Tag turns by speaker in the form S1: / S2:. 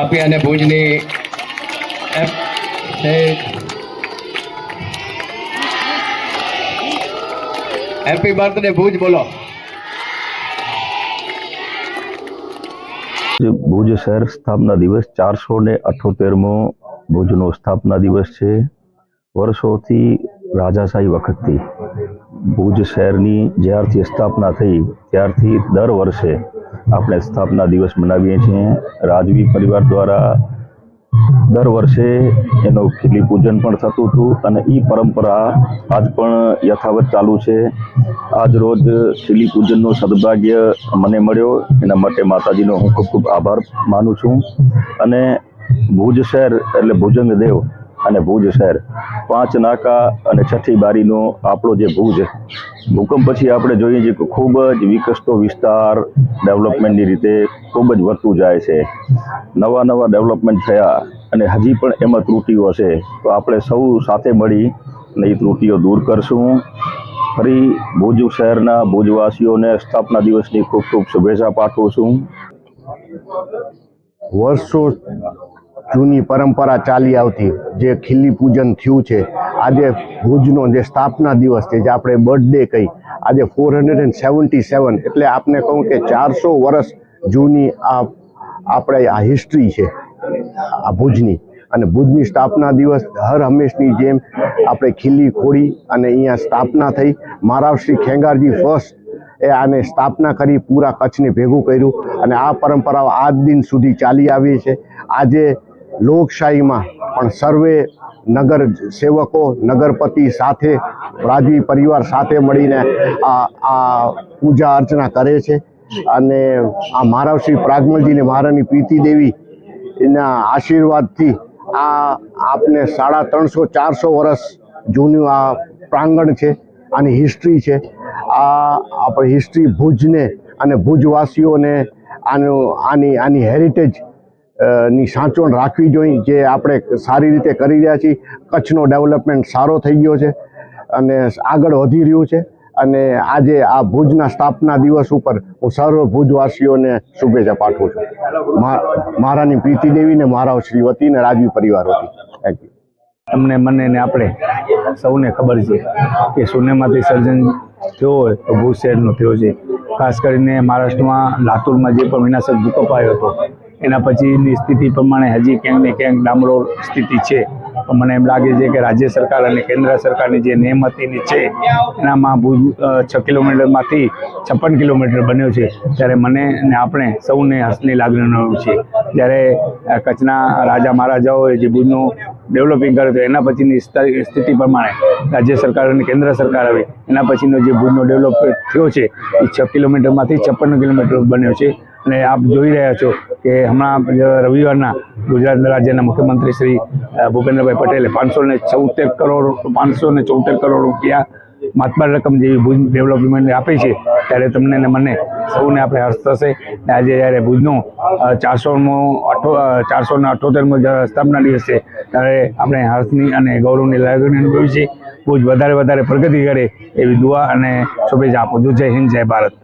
S1: આપી અને ભુજની હેપી બર્થડે ભુજ બોલો.
S2: ભુજ શહેર સ્થાપના દિવસ ચારસો ને અઠોતેરમો ભુજનો સ્થાપના દિવસ છે. વર્ષોથી રાજાશાહી વખતથી ભુજ શહેરની જ્યારથી સ્થાપના થઈ ત્યારથી દર વર્ષે આપણે સ્થાપના દિવસ મનાવીએ છીએ. રાજવી પરિવાર દ્વારા દર વર્ષે એનું ખીલી પૂજન પણ થતું હતું અને એ પરંપરા આજ પણ યથાવત ચાલુ છે. આજ રોજ ખીલી પૂજનનો સદભાગ્ય મને મળ્યો. એના માટે માતાજીનો હું ખૂબ ખૂબ આભાર માનું છું. અને ભુજ શહેર એટલે ભુજંગ દેવ અને ભુજ શહેર. પાંચ નાકા અને છઠ્ઠી બારીનો આપણો જે ભુજ. ભૂકંપ પછી આપણે જોઈએ છીએ કે ખૂબ જ વિકસતો વિસ્તાર ડેવલપમેન્ટની રીતે ખૂબ જ વધતું જાય છે. નવા નવા ડેવલપમેન્ટ થયા અને હજી પણ એમાં ત્રુટીઓ છે તો આપણે સૌ સાથે મળી અને એ ત્રુટીઓ દૂર કરશું. ફરી ભુજ શહેરના ભુજવાસીઓને સ્થાપના દિવસની ખૂબ ખૂબ શુભેચ્છા પાઠવું છું.
S3: વર્ષો જૂની પરંપરા ચાલી આવતી જે ખીલી પૂજન થયું છે, આજે ભુજનો જે સ્થાપના દિવસ છે, જે આપણે બર્થડે કહી, આજે four hundred and seventy seven એટલે આપને કહું કે ચારસો વર્ષ જૂની આ, આપણે આ હિસ્ટ્રી છે, આ ભુજની. અને ભુજની સ્થાપના દિવસ હર હંમેશની જેમ આપણે ખીલી ખોડી અને અહીંયા સ્થાપના થઈ. મહારાવશ્રી ખેંગારજી ફર્સ્ટ એ આને સ્થાપના કરી, પૂરા કચ્છને ભેગું કર્યું. અને આ પરંપરાઓ આજ દિન સુધી ચાલી આવી છે. આજે લોકશાહીમાં પણ સર્વે નગર સેવકો, નગરપતિ સાથે રાજવી પરિવાર સાથે મળીને આ આ પૂજા અર્ચના કરે છે. અને આ મહારાવશ્રી પ્રાગમલજીને મહારાણી પ્રીતિ દેવી એના આશીર્વાદથી આ આપને સાડા ત્રણસો, ચારસો વર્ષ જૂનું આ પ્રાંગણ છે આની હિસ્ટ્રી છે. આ આપણી હિસ્ટ્રી ભુજને અને ભુજવાસીઓને આનું, આની આની હેરિટેજ ની સાચવણ રાખવી જોઈએ જે આપણે સારી રીતે કરી રહ્યા છીએ. કચ્છનો ડેવલપમેન્ટ સારો થઈ ગયો છે અને આગળ વધી રહ્યું છે. અને આજે આ ભુજના સ્થાપના દિવસ ઉપર હું સર્વ ભુજવાસીઓને શુભેચ્છા પાઠવું છું. મારાની પ્રીતિ દેવીને મારા શ્રી વતી ને રાજવી પરિવાર વતી. થેન્ક યુ
S4: તમને મને ને આપણે સૌને ખબર છે કે શૂન્યમાંથી સર્જન થયો હોય તો ભુજ શહેરનો થયો છે. ખાસ કરીને મહારાષ્ટ્રમાં, લાતુરમાં જે પણ વિનાશક ભૂકંપ આવ્યો હતો એના પછીની સ્થિતિ પ્રમાણે હજી ક્યાંક ને ક્યાંક ડામરો સ્થિતિ છે. પણ મને એમ લાગે છે કે રાજ્ય સરકાર અને કેન્દ્ર સરકારની જે નિયમતીની છે, એનામાં ભુજ છ કિલોમીટરમાંથી છપ્પન કિલોમીટર બન્યો છે. ત્યારે મને અને આપણે સૌને હસની લાગણી રહ્યું છે. જ્યારે કચ્છના રાજા મહારાજાઓએ જે ભુજનું ડેવલપિંગ કર્યું હતું, એના પછીની સ્થિતિ પ્રમાણે રાજ્ય સરકાર અને કેન્દ્ર સરકાર આવી એના પછીનો જે ભુજનો ડેવલપ થયો છે, એ છ કિલોમીટરમાંથી છપ્પન કિલોમીટર બન્યો છે. અને આપ જોઈ રહ્યા છો કે હમણાં રવિવારના ગુજરાત રાજ્યના મુખ્યમંત્રી શ્રી ભૂપેન્દ્રભાઈ પટેલે પાંચસો ને ચૌતેર કરોડ પાંચસો ને ચૌતેર કરોડ રૂપિયા માતબાર રકમ જેવી ભુજ ડેવલપમેન્ટ આપી છે. ત્યારે તમને ને મને સૌને આપણે હર્ષ થશે. ને આજે જ્યારે ભુજનો ચારસોમો અઠો ચારસો ને અઠ્ઠોતેરમો સ્થાપના દિવસ છે, ત્યારે આપણે હર્ષની અને ગૌરવની લાગણી અનુભવી છે. ભુજ વધારે વધારે પ્રગતિ કરે એવી દુઆ અને શુભેચ્છા આપું છું. જય હિન્દ, જય ભારત.